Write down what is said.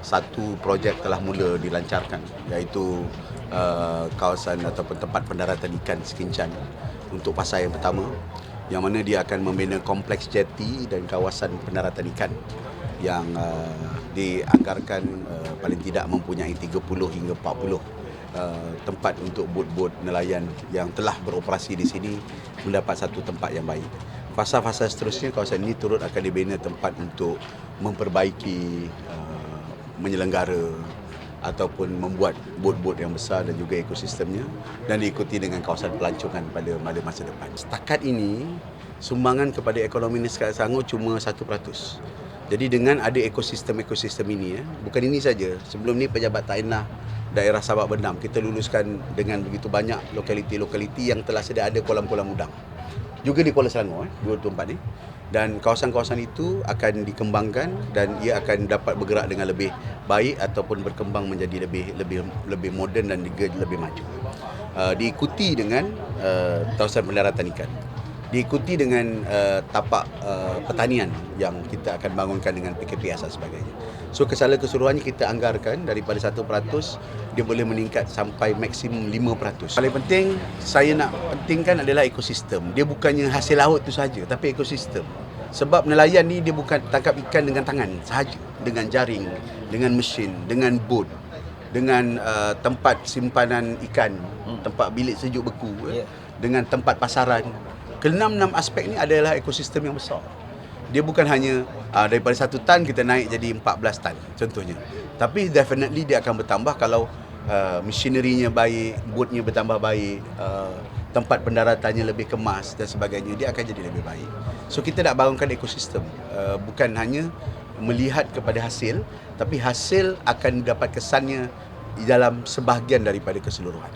satu projek telah mula dilancarkan iaitu uh, kawasan ataupun tempat pendaratan ikan Sekincan untuk fasa yang pertama yang mana dia akan membina kompleks jeti dan kawasan pendaratan ikan yang uh, dianggarkan uh, paling tidak mempunyai 30 hingga 40 uh, tempat untuk bot-bot nelayan yang telah beroperasi di sini mendapat satu tempat yang baik. Fasa-fasa seterusnya kawasan ini turut akan dibina tempat untuk memperbaiki uh, menyelenggara ataupun membuat bot-bot yang besar dan juga ekosistemnya dan diikuti dengan kawasan pelancongan pada pada masa depan. Setakat ini sumbangan kepada ekonomi negara Selangor cuma 1%. Jadi dengan ada ekosistem-ekosistem ini ya, bukan ini saja. Sebelum ni pejabat Tainah daerah Sabak Bendam kita luluskan dengan begitu banyak lokaliti-lokaliti yang telah sedia ada kolam-kolam udang. Juga di Kuala Selangor eh, dua tempat ni. Dan kawasan-kawasan itu akan dikembangkan dan ia akan dapat bergerak dengan lebih baik ataupun berkembang menjadi lebih lebih lebih moden dan juga lebih maju. Uh, diikuti dengan uh, kawasan pendaratan ikan diikuti dengan uh, tapak uh, pertanian yang kita akan bangunkan dengan PKP asas sebagainya. So kesalahan keseluruhannya kita anggarkan daripada 1% dia boleh meningkat sampai maksimum 5%. Paling penting saya nak pentingkan adalah ekosistem. Dia bukannya hasil laut tu saja tapi ekosistem. Sebab nelayan ni dia bukan tangkap ikan dengan tangan sahaja, dengan jaring, dengan mesin, dengan bot, dengan uh, tempat simpanan ikan, tempat bilik sejuk beku, yeah. dengan tempat pasaran Keenam-enam aspek ni adalah ekosistem yang besar. Dia bukan hanya uh, daripada satu tan kita naik jadi 14 tan contohnya. Tapi definitely dia akan bertambah kalau uh, machinery-nya baik, boatnya bertambah baik, uh, tempat pendaratannya lebih kemas dan sebagainya, dia akan jadi lebih baik. So kita nak bangunkan ekosistem. Uh, bukan hanya melihat kepada hasil, tapi hasil akan dapat kesannya dalam sebahagian daripada keseluruhan.